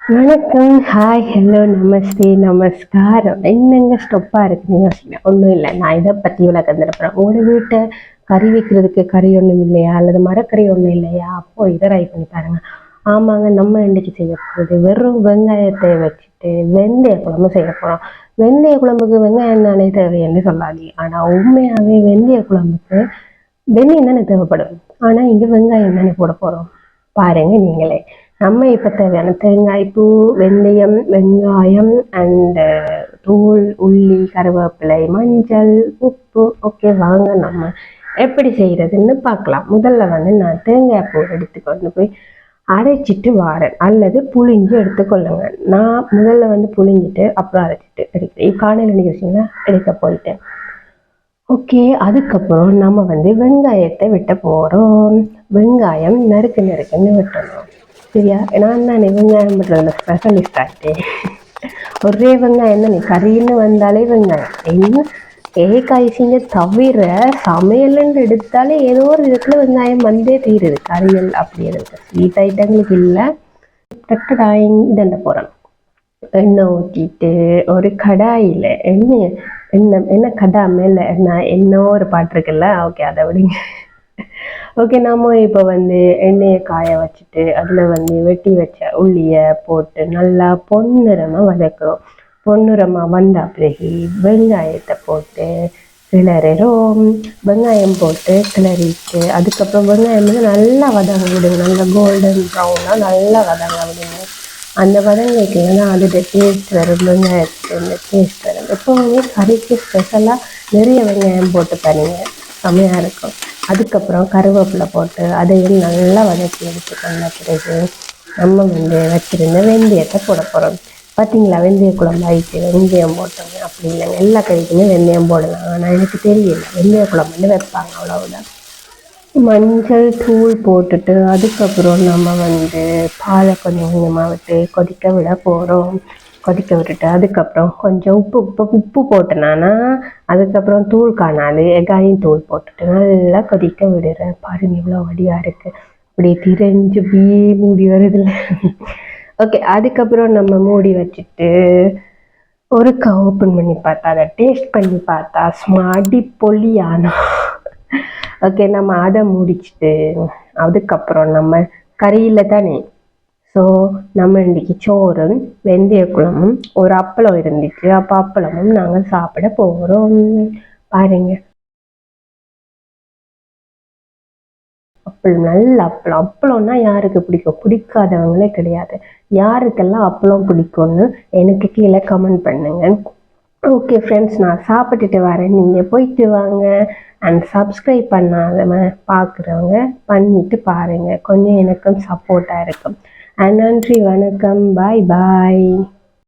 வணக்கம் hi hello நமஸ்தே நமஸ்காரம் என்னங்க ஸ்டொப்பாக இருக்குன்னு யோசிக்கிறேன் ஒன்றும் இல்லை நான் இதை பற்றி விளக்கம் தரப்போகிறேன் உங்களோட வீட்டை கறி வைக்கிறதுக்கு கறி ஒன்றும் இல்லையா அல்லது மரக்கறி ஒன்றும் இல்லையா அப்போ இதை ட்ரை பண்ணி பாருங்க ஆமாங்க நம்ம இன்றைக்கி செய்ய போகிறது வெறும் வெங்காயத்தை வச்சுட்டு வெந்தய குழம்பு செய்ய போகிறோம் வெந்தய குழம்புக்கு வெங்காயம் தானே தேவைன்னு சொல்லாதீங்க. ஆனால் உண்மையாகவே வெந்தய குழம்புக்கு வெந்தயம் தானே தேவைப்படும். ஆனால் இங்கே வெங்காயம் தானே போட போகிறோம் பாருங்க நீங்களே. நம்ம இப்போ தேவையான தேங்காய் பூ வெந்தயம் வெங்காயம் அண்ட் தூள் உள்ளி கருவேப்பிலை மஞ்சள் உப்பு ஓகே வாங்க நம்ம எப்படி செய்கிறதுன்னு பார்க்கலாம். முதல்ல வந்து நான் தேங்காய் பூ எடுத்துக்கொண்டு போய் அரைச்சிட்டு வாரேன். அல்லது புழிஞ்சு எடுத்துக்கொள்ளுங்க நான் முதல்ல வந்து புழிஞ்சிட்டு அப்புறம் அரைச்சிட்டு எடுக்கிறேன். காலையில் நிகழ்ச்சிங்களா எடுக்க போயிட்டேன். ஓகே அதுக்கப்புறம் நம்ம வந்து வெங்காயத்தை வெட்ட போகிறோம் வெங்காயம் நறுக்கு நறுக்குன்னு வெட்டணும். சரியா? நான் தான் வெங்காயம் வெட்டுறதுல ஸ்பெஷலிஸ்ட் ஆகிட்டேன் ஒரே வெங்காயம் தான். நீ கறின்னு வந்தாலே வெங்காயம். என்ன? ஏகாய்ச்சிங்க தவிர சமையல்னு எடுத்தாலே ஏதோ ஒரு விதத்தில் வெங்காயம் வந்தே தீருது. கறிகள் அப்படி இருக்கு ஸ்வீட் ஐட்டங்களுக்கு இல்லை டக்குடாயிங் இதண்ட போகிறேன் எண்ணெய் ஊற்றிட்டு ஒரு கடாயில் எண்ணெய் எண்ணெய் என்ன கடா மேலே நான் என்ன ஒரு பாட்டு இருக்குல்ல? ஓகே அதை விடுங்க. ஓகே நாம இப்போ வந்து எண்ணெயை காய வச்சுட்டு அதில் வந்து வெட்டி வச்ச உள்ளியை போட்டு நல்லா பொன்னிறமாக வதக்குறோம். பொன்னுரமாக வந்த பிறகு வெங்காயத்தை போட்டு கிளறோம் வெங்காயம் போட்டு கிளறிட்டு அதுக்கப்புறம் வெங்காயம் வந்து நல்லா வதங்க விடுங்க. நல்லா கோல்டன் ப்ரௌனாக நல்லா வதங்க விடுங்க. அந்த வதங்கிக்கலன்னா அதோட டேஸ்ட் வரும். வெங்காயத்துக்கு டேஸ்ட் வரும். எப்போவுமே கறிக்கு ஸ்பெஷலாக நிறைய வெங்காயம் போட்டு தரீங்க செம்மையாக இருக்கும். அதுக்கப்புறம் கருவேப்பிலை போட்டு அதையும் நல்லா வதக்கி எடுத்துக்கொண்ட பிறகு நம்ம வந்து வச்சுருந்த வெந்தயத்தை போட போகிறோம் பார்த்தீங்களா வெந்தய குழம்பு ஆயிடுச்சு வெந்தயம் போட்டோங்க அப்படி இல்லைங்க. எல்லா கறிக்குமே வெந்தயம் போடலாம். ஆனால் எனக்கு தெரியல. வெந்தய குழம்புன்னு வைப்பாங்க அவ்வளவுதான். மஞ்சள் தூள் போட்டுட்டு அதுக்கப்புறம் நம்ம வந்து பாலை கொஞ்சம் கொஞ்சமாக விட்டு கொதிக்க விட போகிறோம் கொதிக்க விட்டுட்டு அதுக்கப்புறம் கொஞ்சம் உப்பு உப்பு உப்பு போட்டனானா அதுக்கப்புறம் தூள் காணாது. எகாயும் தூள் போட்டுட்டு நல்லா கொதிக்க விடுறேன். பாருங்க இவ்வளோ வடியாக இருக்குது அப்படி திரைஞ்சு பீ மூடி வருதுல்ல ஓகே அதுக்கப்புறம் நம்ம மூடி வச்சுட்டு ஒருக்கா ஓப்பன் பண்ணி பார்த்தா அதை டேஸ்ட் பண்ணி பார்த்தா ஸ்மாடி பொலியானா. ஓகே நம்ம அதை முடிச்சுட்டு அதுக்கப்புறம் நம்ம கறியில் தானே. ஸோ நம்ம இன்றைக்கி சோறும் வெந்தய குழம்பும் ஒரு அப்பளம் இருந்துச்சு. அப்போ அப்பளமும் நாங்கள் சாப்பிட போகிறோம் பாருங்க. அப்பளம் நல்ல அப்பளம் அப்பளம்னா யாருக்கு பிடிக்கும்? பிடிக்காதவங்களே கிடையாது. யாருக்கெல்லாம் அப்பளம் பிடிக்கும்னு எனக்கு கீழே கமெண்ட் பண்ணுங்க. ஓகே ஃப்ரெண்ட்ஸ் நான் சாப்பிட்டுட்டு வரேன். நீங்கள் போயிட்டு வாங்க. அண்ட் சப்ஸ்கிரைப் பண்ணாதவங்க பார்க்குறவங்க பண்ணிட்டு பாருங்கள் கொஞ்சம் எனக்கும் சப்போர்ட்டாக இருக்கும். அண்ட் நன்றி வணக்கம். பாய் பாய்